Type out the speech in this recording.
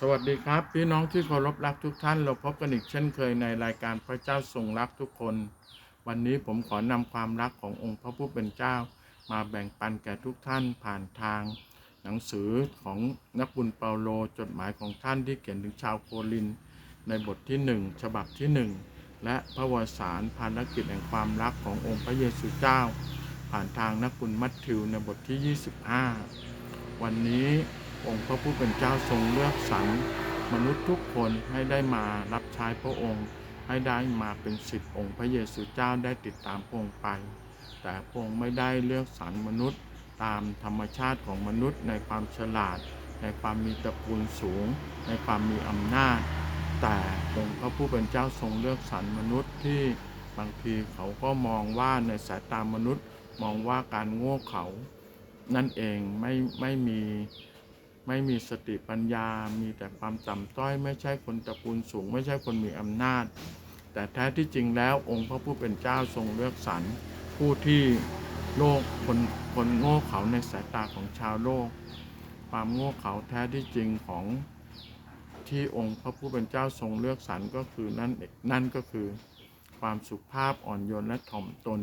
สวัสดีครับ พี่น้องที่เคารพรักทุกท่าน เราพบกันอีกเช่นเคยในรายการพระเจ้าทรงรักทุกคน วันนี้ผมขอนำความรักขององค์พระผู้เป็นเจ้า มาแบ่งปันแก่ทุกท่านผ่านทาง หนังสือของนักบุญเปาโลจดหมายของท่านที่เขียนถึงชาวโคริน ในบทที่หนึ่งฉบับที่หนึ่งและพระวสารภารกิจแห่งความรักขององค์พระเยซูเจ้า ผ่านทางนักบุญมัทธิวในบทที่ 25 วันนี้ องค์พระผู้เป็นเจ้าทรงเลือกสรรมนุษย์ทุกคนให้ได้มารับใช้พระองค์ ให้ได้มาเป็นสิทธิองค์พระเยซูเจ้าได้ติดตามพระองค์ไป แต่พระองค์ไม่ได้เลือกสรรมนุษย์ตามธรรมชาติของมนุษย์ในความฉลาด ในความมีตระกูลสูง ในความมีอำนาจ แต่องค์พระผู้เป็นเจ้าทรงเลือกสรรมนุษย์ที่บางทีเขาก็มองว่าในสายตามนุษย์มองว่าการโง่เขา นั่นเองไม่ไม่มี ไม่มีสติปัญญา มีแต่ความต่ำต้อย ไม่ใช่คนตระกูลสูง ไม่ใช่คนมีอำนาจ แต่แท้ที่จริงแล้วองค์พระผู้เป็นเจ้าทรงเลือกสรรผู้ที่โลกคนคนโง่เขาในสายตาของชาวโลก ความโง่เขาแท้ที่จริงของที่องค์พระผู้เป็นเจ้าทรงเลือกสรรก็คือนั่นนั่นก็คือ ความสุภาพอ่อนโยนและถ่อมตน